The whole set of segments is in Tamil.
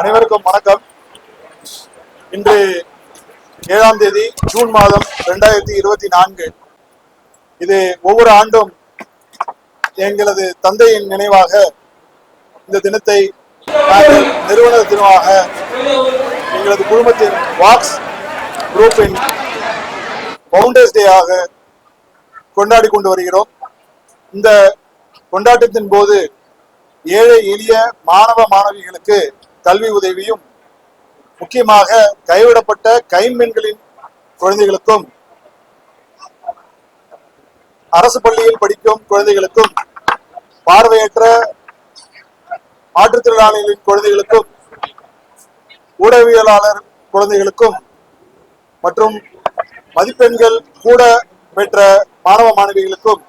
அனைவருக்கும் வணக்கம். இன்று ஏழாம் தேதி ஜூன் மாதம் ரெண்டாயிரத்தி இருபத்தி நான்கு. இது ஒவ்வொரு ஆண்டும் எங்களது தந்தையின் நினைவாக இந்த தினத்தை நாங்கள் நிறுவன தினமாக எங்களது குடும்பத்தின் வாக்ஸ் குரூப்பின் ஃபவுண்டர்ஸ் டேயாக கொண்டாடி கொண்டு வருகிறோம். இந்த கொண்டாட்டத்தின் போது ஏழை எளிய மாணவ மாணவிகளுக்கு கல்வி உதவியும் முக்கியமாக கைவிடப்பட்ட கைம்பெண்களின் குழந்தைகளுக்கும் அரசு பள்ளியில் படிக்கும் குழந்தைகளுக்கும் பார்வையற்ற மாற்றுத்திறனாளிகளின் குழந்தைகளுக்கும் ஊடகவியலாளர் குழந்தைகளுக்கும் மற்றும் மதிப்பெண்கள் கூட பெற்ற மாணவ மாணவிகளுக்கும்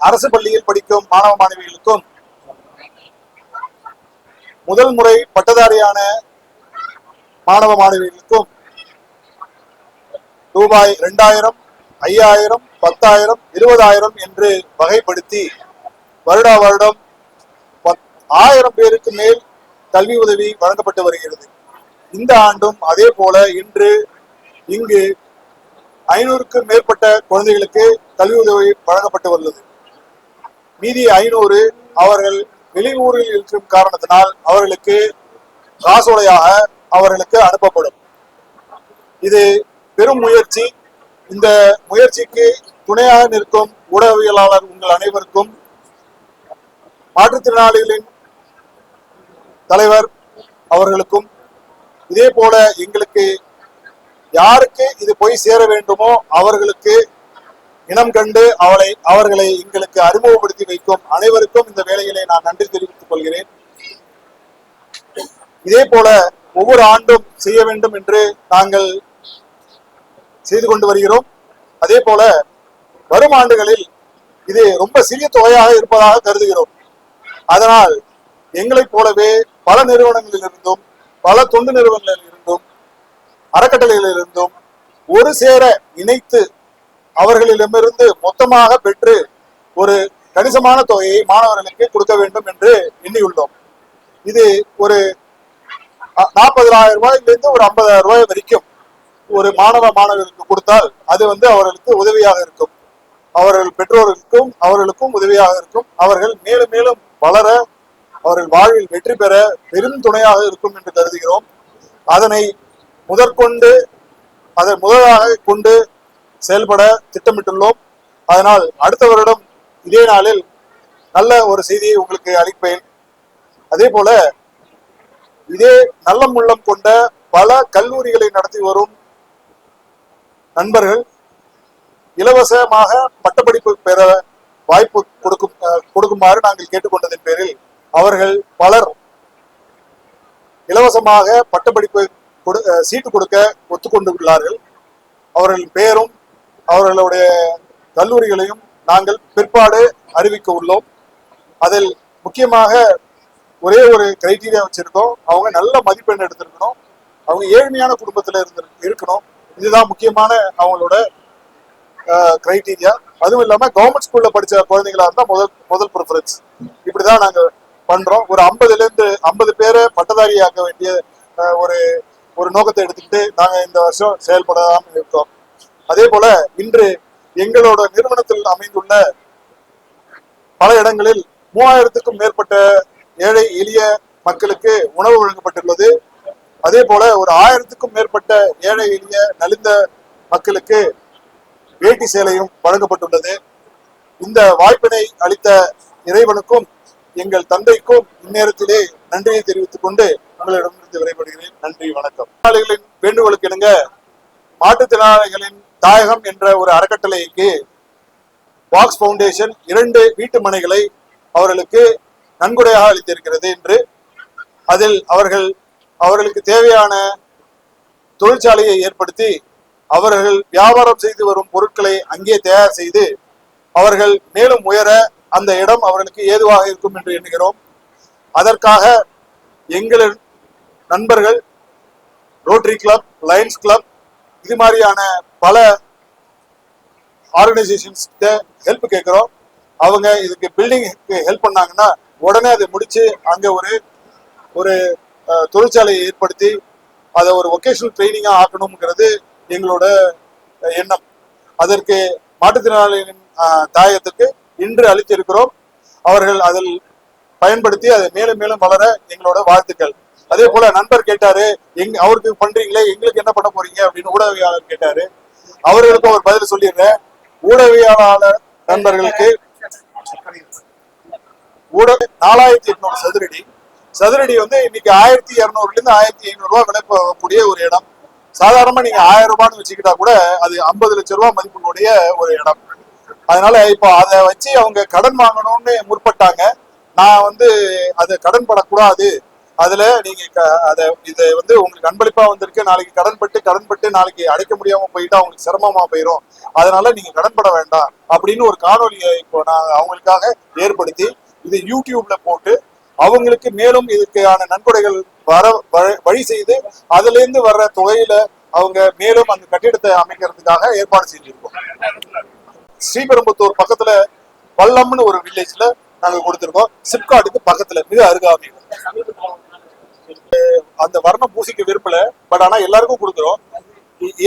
அரசு பள்ளியில் படிக்கும் மாணவ மாணவிகளுக்கும் முதல் முறை பட்டதாரியான மாணவ மாணவிகளுக்கும் ரூபாய் இரண்டாயிரம் ஐயாயிரம் பத்தாயிரம் இருபதாயிரம் என்று வகைப்படுத்தி வருடா வருடம் ஆயிரம் பேருக்கு மேல் கல்வி உதவி வழங்கப்பட்டு வருகிறது. இந்த ஆண்டும் அதே போல இன்று இங்கு ஐநூறுக்கும் மேற்பட்ட குழந்தைகளுக்கு கல்வி உதவி வழங்கப்பட்டு உள்ளது மீதி ஐநூறு அவர்கள் வெளியூரில் இருக்கும் காரணத்தினால் அவர்களுக்கு காசோலையாக அவர்களுக்கு அனுப்பப்படும். இது பெரும் முயற்சி. இந்த முயற்சிக்கு துணையாக நிற்கும் ஊடகவியலாளர் உங்கள் அனைவருக்கும் மாற்றுத்திறனாளிகளின் தலைவர் அவர்களுக்கும் இதே போல எங்களுக்கு யாருக்கு இது போய் சேர வேண்டுமோ அவர்களுக்கு இனம் கண்டு அவளை அவர்களை எங்களுக்கு அறிமுகப்படுத்தி வைக்கும் அனைவருக்கும் இந்த வேலைகளை நான் நன்றி தெரிவித்துக் கொள்கிறேன். இதே போல ஒவ்வொரு ஆண்டும் செய்ய வேண்டும் என்று நாங்கள் செய்து கொண்டு வருகிறோம். அதே போல வரும் ஆண்டுகளில் இது ரொம்ப சிறிய தொகையாக இருப்பதாக கருதுகிறோம். அதனால் எங்களைப் போலவே பல நிறுவனங்களில் இருந்தும் பல தொண்டு நிறுவனங்களில் இருந்தும் அறக்கட்டளைகளில் இருந்தும் ஒரு சேர இணைத்து அவர்களிடமிருந்து மொத்தமாக பெற்று ஒரு கணிசமான தொகையை மாணவர்களுக்கு கொடுக்க வேண்டும் என்று எண்ணியுள்ளோம். இது ஒரு நாற்பதாயிரம் ரூபாயிலிருந்து ஒரு ஐம்பதாயிரம் ரூபாய் வரைக்கும் ஒரு மாணவ மாணவர்களுக்கு கொடுத்தால் அது வந்து அவர்களுக்கு உதவியாக இருக்கும். அவர்கள் பெற்றோர்களுக்கும் அவர்களுக்கும் உதவியாக இருக்கும். அவர்கள் மேலும் மேலும் வளர அவர்கள் வாழ்வில் வெற்றி பெற பெரும் துணையாக இருக்கும் என்று கருதுகிறோம். அதனை முதற்கொண்டு அதை முதலாக கொண்டு செயல்பட திட்டமிட்டுள்ளோம். அதனால் அடுத்த வருடம் இதே நாளில் நல்ல ஒரு செய்தியை உங்களுக்கு அளிப்பேன். அதே போல இதே நல்ல முள்ளம் கொண்ட பல கல்லூரிகளை நடத்தி வரும் நண்பர்கள் இலவசமாக பட்டப்படிப்பு பெற வாய்ப்பு கொடுக்கும் அஹ், கொடுக்குமாறு நாங்கள் கேட்டுக்கொண்டதன் பேரில் அவர்கள் பலர் இலவசமாக பட்டப்படிப்பு கொடு அஹ், சீட்டு கொடுக்க ஒத்துக்கொண்டுள்ளார்கள். அவர்களின் பெயரும் அவர்களுடைய கல்லூரிகளையும் நாங்கள் பிற்பாடு அறிவிக்க உள்ளோம். அதில் முக்கியமாக ஒரே ஒரு கிரைட்டீரியா வச்சிருக்கோம். அவங்க நல்ல மதிப்பெண் எடுத்திருக்கணும். அவங்க ஏழ்மையான குடும்பத்தில் இருந்து இருக்கணும். இதுதான் முக்கியமான அவங்களோட கிரைட்டீரியா அதுவும் இல்லாம கவர்மெண்ட் ஸ்கூல்ல படிச்ச குழந்தைங்களா இருந்தா முதல் முதல் ப்ரிஃபரன்ஸ் இப்படிதான் நாங்க பண்றோம். ஒரு ஐம்பதுல இருந்து ஐம்பது பேரை பட்டதாரியாக்க வேண்டிய ஒரு ஒரு நோக்கத்தை எடுத்துக்கிட்டு நாங்க இந்த வருஷம் செயல்படாம இருக்கோம். அதே போல இன்று எங்களோட நிறுவனத்தில் அமைந்துள்ள பல இடங்களில் மூவாயிரத்துக்கும் மேற்பட்ட ஏழை எளிய மக்களுக்கு உணவு வழங்கப்பட்டுள்ளது. அதே போல ஒரு ஆயிரத்துக்கும் மேற்பட்ட ஏழை எளிய நலிந்த மக்களுக்கு வேட்டி சேலையும் வழங்கப்பட்டுள்ளது. இந்த வாய்ப்பினை அளித்த இறைவனுக்கும் எங்கள் தந்தைக்கும் இந்நேரத்திலே நன்றியை தெரிவித்துக் கொண்டு உங்களிடமிருந்து விடைபெறுகிறேன். நன்றி வணக்கம். மாற்றுத்திறனாளிகளின் வேண்டுகோளுக்கு இணங்க மாற்றுத்திறனாளிகளின் தாயகம் என்ற ஒரு அறக்கட்டளைக்கு பாக்ஸ் ஃபவுண்டேஷன் இரண்டு வீட்டு மனைகளை அவர்களுக்கு நன்கொடையாக அளித்திருக்கிறது என்று அதில் அவர்கள் அவர்களுக்கு தேவையான தொழிற்சாலையை ஏற்படுத்தி அவர்கள் வியாபாரம் செய்து வரும் பொருட்களை அங்கே தயார் செய்து அவர்கள் மேலும் உயர அந்த இடம் அவர்களுக்கு ஏதுவாக இருக்கும் என்று எண்ணுகிறோம். அதற்காக எங்களின் நண்பர்கள் ரோட்டரி கிளப் லயன்ஸ் கிளப் இது மாதிரியான பல ஆர்கனைசேஷன்ஸ் ஹெல்ப் கேட்குறோம். அவங்க இதுக்கு பில்டிங்க்கு ஹெல்ப் பண்ணாங்கன்னா உடனே அதை முடிச்சு அங்க ஒரு ஒரு தொழிற்சாலையை ஏற்படுத்தி அதை ஒரு ஒகேஷனல் ட்ரைனிங்காக ஆக்கணுங்கிறது எங்களோட எண்ணம். அதற்கு மாற்றுத்திறனாளிகளின் தாயத்துக்கு இன்று அளித்திருக்கிறோம். அவர்கள் அதில் பயன்படுத்தி அதை மேலும் மேலும் வளர எங்களோட வாழ்த்துக்கள். அதே போல நண்பர் கேட்டாரு எங் அவருக்கு பண்றீங்களே எங்களுக்கு என்ன பண்ண போறீங்க அப்படின்னு ஊடகவியாளர் கேட்டாரு. அவர்களுக்கும் ஒரு பதில் சொல்லிடுறேன் ஊடகவியலாளர் நண்பர்களுக்கு ஊடக நாலாயிரத்தி எட்நூறு சதுரடி. சதுரடி வந்து இன்னைக்கு ஆயிரத்தி இருநூறுல இருந்து ஆயிரத்தி ஐநூறு ரூபாய் விலை போகக்கூடிய ஒரு இடம். சாதாரணமா நீங்க ஆயிரம் ரூபான்னு வச்சுக்கிட்டா கூட அது ஐம்பது லட்சம் ரூபாய் மதிப்பினுடைய ஒரு இடம். அதனால இப்போ அதை வச்சு அவங்க கடன் வாங்கணும்னு முற்பட்டாங்க. நான் வந்து அது கடன் படக்கூடாது. அதுல நீங்க க- அத இது வந்து உங்களுக்கு அன்பளிப்பா வந்திருக்கு. நாளைக்கு கடன்பட்டு கடன்பட்டு நாளைக்கு அடைக்க முடியாம போயிட்டா அவங்களுக்கு சிரமமா போயிடும் அதனால நீங்க கடன்பட வேண்டாம் அப்படின்னு ஒரு காணொலியை இப்போ நான் அவங்களுக்காக ஏற்படுத்தி இதை யூடியூப்ல போட்டு அவங்களுக்கு மேலும் இதுக்கான நன்கொடைகள் வர வழி செய்து அதுல இருந்து வர்ற தொகையில அவங்க மேலும் அந்த கட்டிடத்தை அமைக்கிறதுக்காக ஏற்பாடு செஞ்சிருக்கோம். ஸ்ரீபெரும்புத்தூர் பக்கத்துல வல்லம்னு ஒரு வில்லேஜ்ல நாங்க கொடுத்திருக்கோம். சிப்காட்டுக்கு பக்கத்துல மிக அருகாமையில். அந்த வர்ணம் பூசிக்க விரும்பல பட் ஆனா எல்லாருக்கும் கொடுக்குறோம்.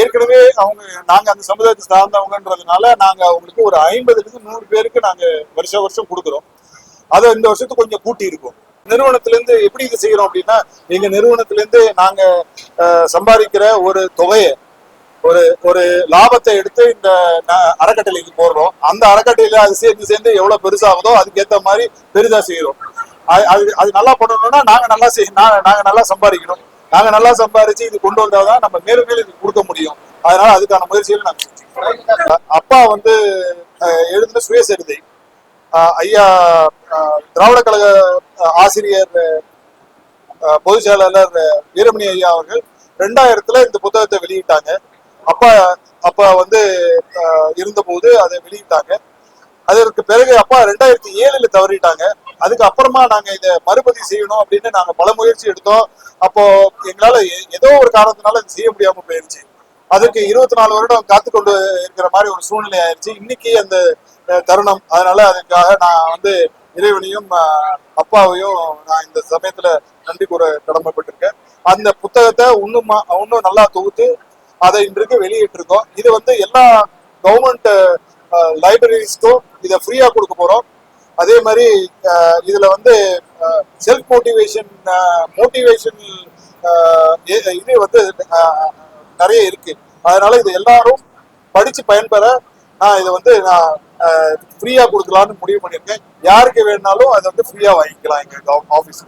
ஏற்கனவே அவங்க நாங்க அந்த சமுதாயத்தை சார்ந்தவங்கன்றதுனால நாங்க அவங்களுக்கு ஒரு ஐம்பதுல இருந்து நூறு பேருக்கு நாங்க வருஷ வருஷம் கொடுக்குறோம். அதை இந்த வருஷத்துக்கு கொஞ்சம் கூட்டி இருக்கும். நிறுவனத்துல இருந்து எப்படி இது செய்யறோம் அப்படின்னா எங்க நிறுவனத்துல இருந்து நாங்க அஹ், சம்பாதிக்கிற ஒரு தொகையை ஒரு ஒரு லாபத்தை எடுத்து இந்த அறக்கட்டளைக்கு போடுறோம். அந்த அறக்கட்டளையில அது சேர்ந்து சேர்ந்து எவ்வளவு பெருசாகுதோ அதுக்கேத்த மாதிரி பெரிதா செய்யறோம் அது அது- அது நல்லா பண்ணணும்னா நாங்க நல்லா செய் நாங்க நல்லா சம்பாதிக்கணும். நாங்க நல்லா சம்பாதிச்சு இது கொண்டு வந்தாதான் நம்ம மேலும் மேலும் இது கொடுக்க முடியும். அதனால அதுக்கான முயற்சிகள் நான் அப்பா வந்து எழுதின சுயசரிதை. அஹ், ஐயா திராவிட கழக ஆசிரியர் பொதுச் செயலாளர் வீரமணி ஐயா அவர்கள் ரெண்டாயிரத்துல இந்த புத்தகத்தை வெளியிட்டாங்க. அப்பா அப்பா வந்து இருந்தபோது அதை வெளியிட்டாங்க. அதற்கு பிறகு அப்பா ரெண்டாயிரத்தி ஏழுல தவறிட்டாங்க. அதுக்கு அப்புறமா நாங்க இதை மறுபதிவு செய்யணும் அப்படின்னு நாங்க பல முயற்சி எடுத்தோம். அப்போ எங்களால எ- ஏதோ ஒரு காரணத்தினால இது செய்ய முடியாம போயிருச்சு. அதுக்கு இருபத்தி நாலு வருடம் காத்து கொண்டு இருக்கிற மாதிரி ஒரு சூழ்நிலை ஆயிருச்சு. இன்னைக்கு அந்த தருணம். அதனால அதுக்காக நான் வந்து இறைவனையும் அப்பாவையும் நான் இந்த சமயத்துல நன்றி கூற கடமைப்பட்டிருக்கேன். அந்த புத்தகத்தை இன்னும் இன்னும் நல்லா தொகுத்து அதை இன்றைக்கு வெளியிட்டிருக்கோம். இது வந்து எல்லா கவர்மெண்ட் லைப்ரரிஸ்க்கும் இதை ஃப்ரீயா கொடுக்க போறோம். அதே மாதிரி இதுல வந்து செல்ஃப் மோட்டிவேஷன் மோட்டிவேஷன் இது வந்து நிறைய இருக்கு. அதனால இது எல்லாரும் படிச்சு பயன்பெற நான் இதை வந்து நான் ஃப்ரீயா கொடுக்கலாம்னு முடிவு பண்ணியிருக்கேன். யாருக்கு வேணாலும் அதை வந்து ஃப்ரீயா வாங்கிக்கலாம் எங்க ஆஃபீஸ்ல